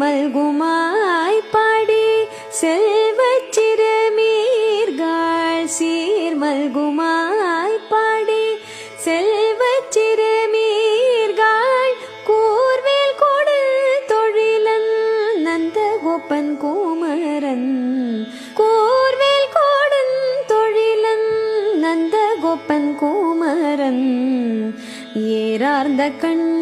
மல்குமாய் பாடி செல்வச் சிறுமீர்கள் சீர் மல்குமாய் பாடி செல்வச் சிறுமீர்கள் கூர்வேல் கொடு தொழிலன் நந்த கோப்பன் கோமரன். கூர்வேல் கோடன் தொழிலன் நந்த கோப்பன் கோமரன். ஏறார்ந்த கண்